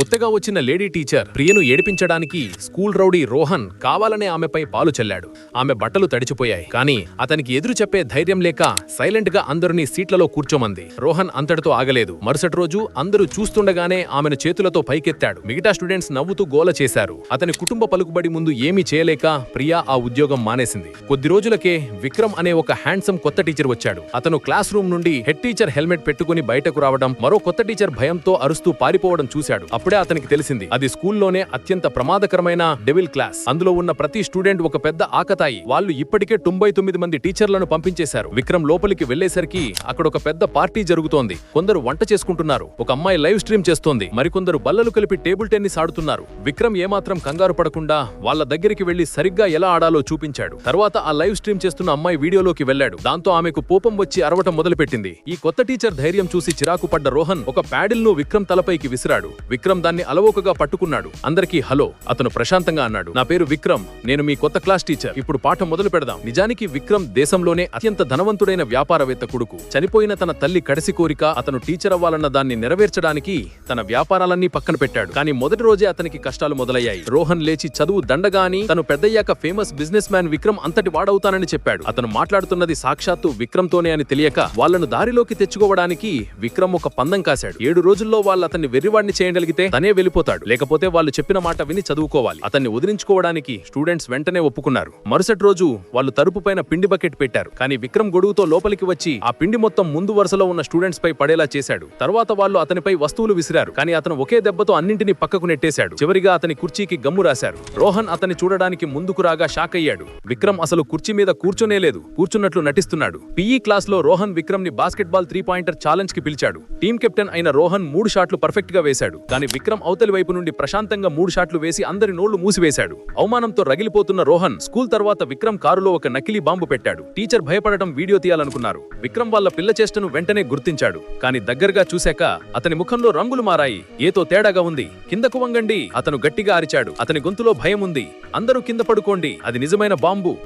కొత్తగా వచ్చిన lady teacher ప్రియను ఏడిపించడానికి స్కూల్ రౌడీ రోహన్ కావాలనే ఆమెపై పాలు చల్లాడు. ఆమె బట్టలు తడిచిపోయాయి. కానీ అతనికి ఎదురు చెప్పే ధైర్యం లేక సైలెంట్గా అందరినీ సీట్లలో కూర్చోమంది. రోహన్ అంతటితో ఆగలేదు. మరుసటి రోజు అందరూ చూస్తుండగానే ఆమెను చేతులతో పైకెత్తాడు. మిగతా స్టూడెంట్స్ నవ్వుతూ గోల చేశారు. అతని కుటుంబ పలుకుబడి ముందు ఏమీ చేయలేక ప్రియా ఆ ఉద్యోగం మానేసింది. కొద్ది రోజులకే విక్రమ్ అనే ఒక హ్యాండ్సమ్ కొత్త టీచర్ వచ్చాడు. అతను క్లాస్ రూమ్ నుండి హెడ్ టీచర్ హెల్మెట్ పెట్టుకుని బయటకు రావడం మరో కొత్త టీచర్ భయంతో అరుస్తూ పారిపోవడం చూశాడు. అప్పుడు అతనికి తెలిసింది. అది స్కూల్లోనే అత్యంత ప్రమాదకరమైన డెవిల్ క్లాస్. అందులో ఉన్న ప్రతి స్టూడెంట్ ఒక పెద్ద ఆకతాయి. వాళ్ళు ఇప్పటికే తొంభై తొమ్మిది మంది టీచర్లను పంపించేశారు. విక్రమ్ లోపలికి వెళ్ళేసరికి అక్కడ ఒక పెద్ద పార్టీ జరుగుతోంది. కొందరు వంట చేసుకుంటున్నారు. ఒక అమ్మాయి లైవ్ స్ట్రీమ్ చేస్తోంది. మరికొందరు బల్లలు కలిపి టేబుల్ టెన్నిస్ ఆడుతున్నారు. విక్రమ్ ఏమాత్రం కంగారు పడకుండా వాళ్ళ దగ్గరికి వెళ్ళి సరిగ్గా ఎలా ఆడాలో చూపించాడు. తర్వాత ఆ లైవ్ స్ట్రీమ్ చేస్తున్న అమ్మాయి వీడియోలోకి వెళ్ళాడు దాంతో ఆమెకు కోపం వచ్చి అరవటం మొదలుపెట్టింది. ఈ కొత్త టీచర్ ధైర్యం చూసి చిరాకు పడ్డ రోహన్ ఒక ప్యాడిల్ను విక్రమ్ తలపైకి విసిరాడు. విక్రమ్ దాన్ని అలవోకగా పట్టుకున్నాడు. అందరికీ హలో అతను ప్రశాంతంగా అన్నాడు. నా పేరు విక్రమ్ నేను మీ కొత్త క్లాస్ టీచర్. ఇప్పుడు పాఠం మొదలు పెడదాం. నిజానికి విక్రమ్ దేశంలోనే అత్యంత ధనవంతుడైన వ్యాపారవేత్త కొడుకు. చనిపోయిన తన తల్లి కడసి కోరిక అతను టీచర్ అవ్వాలన్న దాన్ని నెరవేర్చడానికి తన వ్యాపారాలన్నీ పక్కన పెట్టాడు. కానీ మొదటి రోజే అతనికి కష్టాలు మొదలయ్యాయి. రోహన్ లేచి చదువు దండగాని తను పెద్దయ్యాక ఫేమస్ బిజినెస్ మ్యాన్ విక్రమ్ అంతటి వాడవుతానని చెప్పాడు. అతను మాట్లాడుతున్నది సాక్షాత్తు విక్రమ్ తోనే అని తెలియక వాళ్ళను దారిలోకి తెచ్చుకోవడానికి విక్రమ్ ఒక పందం కాశాడు. ఏడు రోజుల్లో వాళ్ళు అతన్ని వెర్రివాడిని చేయగలిగితే తనే వెళ్ళిపోతాడు. లేకపోతే వాళ్ళు చెప్పిన మాట విని చదువుకోవాలి. అతన్ని వదిలించుకోవడానికి స్టూడెంట్స్ వెంటనే ఒప్పుకున్నారు. మరుసటి రోజు వాళ్ళు తరుపు పైన పిండి బకెట్ పెట్టారు. కానీ విక్రమ్ గొడుగుతో లోపలికి వచ్చి ఆ పిండి మొత్తం ముందు వరుసలో ఉన్న స్టూడెంట్స్ పై పడేలా చేశాడు. తర్వాత వాళ్ళు అతనిపై వస్తువులు విసిరారు. కానీ అతను ఒకే దెబ్బతో అన్నింటినీ పక్కకు నెట్టేశాడు. చివరిగా అతని కుర్చీకి గమ్ము రాశారు. రోహన్ అతన్ని చూడడానికి ముందుకు రాగా షాక్ అయ్యాడు. విక్రమ్ అసలు కుర్చీ మీద కూర్చోనే లేదు. కూర్చున్నట్లు నటిస్తున్నాడు. పీఈ క్లాస్లో రోహన్ విక్రమ్ని బాస్కెట్ బాల్ త్రీ పాయింటర్ ఛాలెంజ్కి పిలిచాడు. టీం కెప్టెన్ అయిన రోహన్ మూడు షాట్లు పర్ఫెక్ట్గా వేశాడు. కానీ విక్రమ్ అవతలి వైపు నుండి ప్రశాంతంగా మూడు షాట్లు వేసి అందరి నోళ్ళు మూసివేశాడు. అవమానంతో రగిలిపోతున్న రోహన్ స్కూల్ తర్వాత విక్రమ్ కారులో ఒక నకిలీ బాంబు పెట్టాడు. టీచర్ భయపడటం వీడియో తీయాలనుకున్నారు. విక్రమ్ వాళ్ళ పిల్ల చేష్టను వెంటనే గుర్తించాడు. కానీ దగ్గరగా చూశాక అతని ముఖంలో రంగులు మారాయి. ఏతో తేడాగా ఉంది. కిందకు వంగండి. అతను గట్టిగా అరిచాడు. అతని గొంతులో భయం ఉంది. అందరూ కింద పడుకోండి. అది నిజమైన బాంబు.